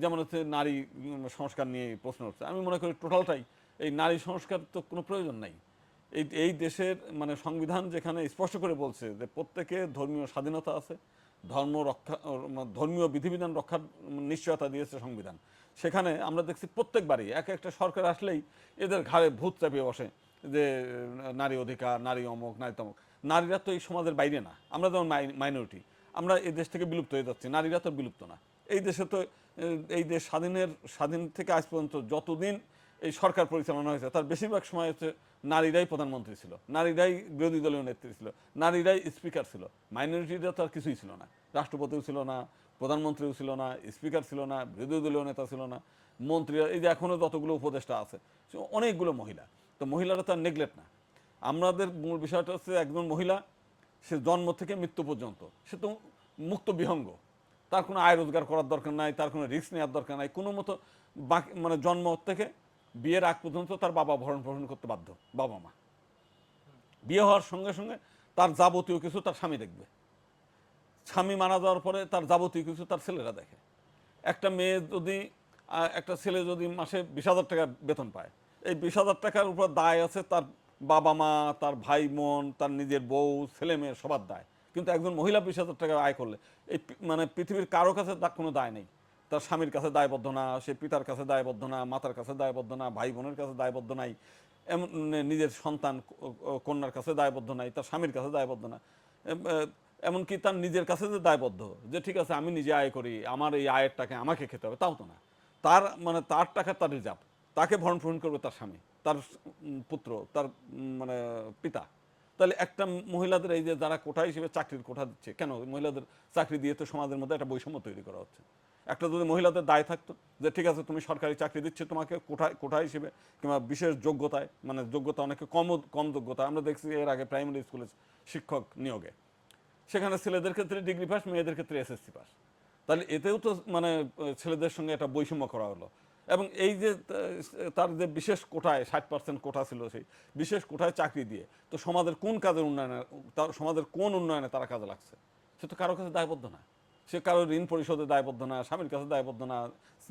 যেমন হচ্ছে নারী সংস্কার নিয়ে প্রশ্ন উঠছে। আমি মনে করি টোটালটাই এই নারী সংস্কার তো কোনো প্রয়োজন নাই। এই এই দেশের মানে সংবিধান যেখানে স্পষ্ট করে বলছে যে প্রত্যেকে ধর্মীয় স্বাধীনতা আছে, ধর্ম রক্ষা ধর্মীয় বিধিবিধান রক্ষার নিশ্চয়তা দিয়েছে সংবিধান। সেখানে আমরা দেখছি প্রত্যেকবারই এক একটা সরকার আসলেই এদের ঘাড়ে ভূত চাপিয়ে বসে যে, নারী অধিকার, নারী অমুক, নারী তমুক। নারীরা তো এই সমাজের বাইরে না। আমরা যেমন মাইনরিটি, আমরা এই দেশ থেকে বিলুপ্ত হয়ে যাচ্ছি, নারীরা তো বিলুপ্ত না। এই দেশে তো এই দেশ স্বাধীনের, স্বাধীন থেকে আজ পর্যন্ত যতদিন এই সরকার পরিচালনা হয়েছে, তার বেশিরভাগ সময় হচ্ছে নারীরাই প্রধানমন্ত্রী ছিল, নারীরাই বিরোধী দলীয় নেত্রী ছিল, নারীরাই স্পিকার ছিল। মাইনরিটিরা তো আর কিছুই ছিল না, রাষ্ট্রপতিও ছিল না, প্রধানমন্ত্রীও ছিল না, স্পিকার ছিল না, বিরোধী দলীয় নেতা ছিল না, মন্ত্রীরা, এই যে এখনও যতগুলো উপদেষ্টা আছে অনেকগুলো মহিলা, তো মহিলারা তার নেগলেক্ট না। আমাদের মূল বিষয়টা হচ্ছে একজন মহিলা, সে জন্ম থেকে মৃত্যু পর্যন্ত, সে তো মুক্ত বিহঙ্গ তার কোনো আয় রোজগার করার দরকার নাই, তার কোনো রিস্ক নেওয়ার দরকার নাই। কোনো মতো বাকি মানে জন্ম থেকে বিয়ের আগ পর্যন্ত তার বাবা ভরণ পোষণ করতে বাধ্য, বাবা মা। বিয়ে হওয়ার সঙ্গে সঙ্গে তার যাবতীয় কিছু তার স্বামী দেখবে। স্বামী মারা যাওয়ার পরে তার যাবতীয় কিছু তার ছেলেরা দেখে। একটা মেয়ে যদি একটা ছেলে যদি মাসে বিশ হাজার টাকা বেতন পায়, এই বিশ হাজার টাকার উপর দায় আছে তার বাবা মা, তার ভাই বোন, তার নিজের বউ, ছেলে মেয়ে সবার দায়। কিন্তু একজন মহিলা বিশ হাজার টাকা আয় করলে, এই মানে পৃথিবীর কারও কাছে তার কোনো দায় নেই। তার স্বামীর কাছে দায়বদ্ধ না, সে পিতার কাছে দায়বদ্ধ না, মাতার কাছে দায়বদ্ধ না, ভাই বোনের কাছে দায়বদ্ধ নাই এমন নিজের সন্তান কন্যার কাছে দায়বদ্ধ নাই, তার স্বামীর কাছে দায়বদ্ধ না। এমনকি তার নিজের কাছে যে দায়বদ্ধ, যে ঠিক আছে, আমি নিজে আয় করি, আমার এই আয়ের টাকা আমাকে খেতে হবে, তাও তো না। তার মানে তার টাকা তার রিজার্ভ, তাকে ভরণ পোষণ করবে তার স্বামী, তার পুত্র, তার মানে পিতা। তাহলে একটা মহিলাদের এই যে যারা কোঠা হিসেবে চাকরির কোঠা দিচ্ছে, কেন মহিলাদের চাকরি দিয়ে তো সমাজের মধ্যে একটা বৈষম্য তৈরি করা হচ্ছে? একটা যদি মহিলাদের দায় থাকতো যে ঠিক আছে তুমি সরকারি চাকরি দিচ্ছে তোমাকে কোঠা কোঠা হিসেবে কিংবা বিশেষ যোগ্যতায় মানে যোগ্যতা অনেকে কম কম যোগ্যতা আমরা দেখছি এর আগে প্রাইমারি স্কুলে শিক্ষক নিয়োগে। সেখানে ছেলেদের ক্ষেত্রে ডিগ্রি পাস মেয়েদের ক্ষেত্রে এসএসসি পাস তাহলে এতেও তো মানে ছেলেদের সঙ্গে একটা বৈষম্য করা হলো। এবং এই যে তার যে বিশেষ কোটায় ষাট পার্সেন্ট কোটা ছিল সেই বিশেষ কোটায় চাকরি দিয়ে, তো সমাজের কোন কাজের উন্নয়নে, তার, সমাজের কোন উন্নয়নে তারা কাজে লাগছে? সে তো কারও কাছে দায়বদ্ধ না। সে কারও ঋণ পরিশোধে দায়বদ্ধ না, স্বামীর কাছে দায়বদ্ধ না,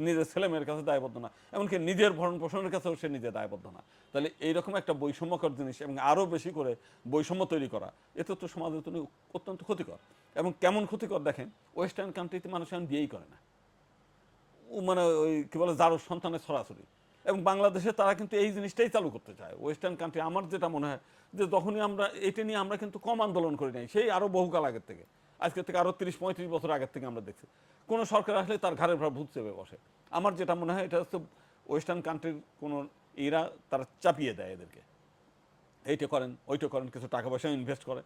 নিজের ছেলে মেয়ের কাছে দায়বদ্ধ না, এমনকি নিজের ভরণ পোষণের কাছেও সে নিজে দায়বদ্ধ না। তাহলে এইরকম একটা বৈষম্যকর জিনিস এবং আরও বেশি করে বৈষম্য তৈরি করা এতে তো সমাজের জন্য অত্যন্ত ক্ষতিকর। এবং কেমন ক্ষতিকর দেখেন ওয়েস্টার্ন কান্ট্রিতে মানুষ এখন বিয়েই করে না। মানে ওই কী বলে, যারো সন্তানের সরাসরি। এবং বাংলাদেশে তারা কিন্তু এই জিনিসটাই চালু করতে চায়। ওয়েস্টার্ন কান্ট্রি আমার যেটা মনে হয় যে তখনই আমরা, এটা নিয়ে আমরা কিন্তু কম আন্দোলন করি নাই। সেই আরও বহুকাল আগের থেকে। আজকে থেকে আরও তিরিশ, পঁয়ত্রিশ বছর আগের থেকে আমরা দেখছি। কোনো সরকার আসলে তার ঘাড়ের ভর ভূত চেপে বসে। আমার যেটা মনে হয়, এটা হচ্ছে ওয়েস্টার্ন কান্ট্রির কোনো এরা তারা চাপিয়ে দেয় এদেরকে। এইটা করেন, ওইটা করেন, কিছু টাকা পয়সা ইনভেস্ট করে।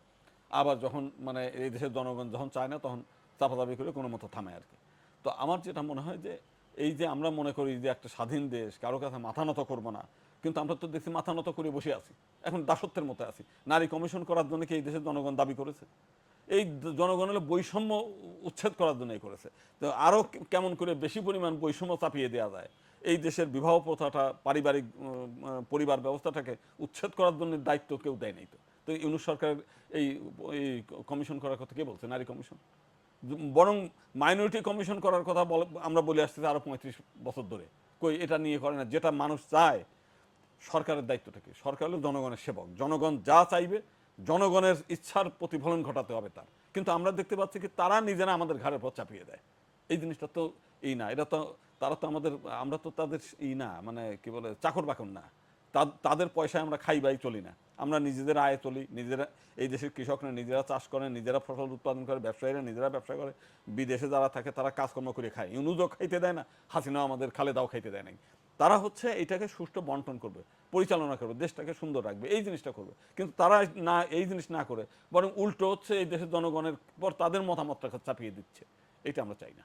আবার যখন মানে এই দেশের জনগণ যখন চায় না, তখন চাপাচাপি করে কোনো মতো থামে আর কি তো আমার যেটা মনে হয় যে এই যে আমরা মনে করি যে একটা স্বাধীন দেশ, কারও কাছে মাথা নত করব না। কিন্তু আমরা তো দেখছি মাথা নত করে বসে আছি। এখন দাসত্বের মতো আছি। নারী কমিশন করার জন্য কি এই দেশের জনগণ দাবি করেছে? এই জনগণের বৈষম্য উচ্ছেদ করার জন্যই করেছে। তো আরও কেমন করে বেশি পরিমাণ বৈষম্য চাপিয়ে দেওয়া যায়? এই দেশের বিবাহ প্রথাটা, পারিবারিক পরিবার ব্যবস্থাটাকে উচ্ছেদ করার জন্য দায়িত্ব কেউ দেয় নাই তো। তো ইউনুস সরকারের এই এই কমিশন করার কথা কে বলছে? নারী কমিশন? বরং মাইনরিটি কমিশন করার কথা আমরা বলে আসতেছি আরও পঁয়ত্রিশ বছর ধরে। কই, এটা নিয়ে করে না, যেটা মানুষ চায়, সরকারের দায়িত্বটা কি? সরকার হলো জনগণের সেবক। জনগণ যা চাইবে, জনগণের ইচ্ছার প্রতিফলন ঘটাতে হবে তার। কিন্তু আমরা দেখতে পাচ্ছি কি, তারা নিজেরা আমাদের ঘাড়ের পর চাপিয়ে দেয়। এই জিনিসটা তো এই না, এটা তো, তারা তো আমাদের, আমরা তো তাদের ই না মানে কি বলে, চাকর বাকর না। তাদের পয়সায় আমরা খাই বাই চলি না। আমরা নিজেদের আয় তুলি, নিজেরা, এই দেশের কৃষকরা নিজেরা চাষ করে, নিজেরা ফসল উৎপাদন করে, ব্যবসায়ীরা নিজেরা ব্যবসা করে, বিদেশে যারা থাকে তারা কাজকর্ম করে খায়। ইউনুজও খাইতে দেয় না, হাসিনাও আমাদের খালেদাও খাইতে দেয় নাই। তারা হচ্ছে এটাকে সুষ্ঠু বন্টন করবে, পরিচালনা করবে, দেশটাকে সুন্দর রাখবে, এই জিনিসটা করবে। কিন্তু তারা না, এই জিনিস না করে, বরং উল্টো হচ্ছে এই দেশের জনগণের পর তাদের মতামতটাকে চাপিয়ে দিচ্ছে। এটা আমরা চাই না।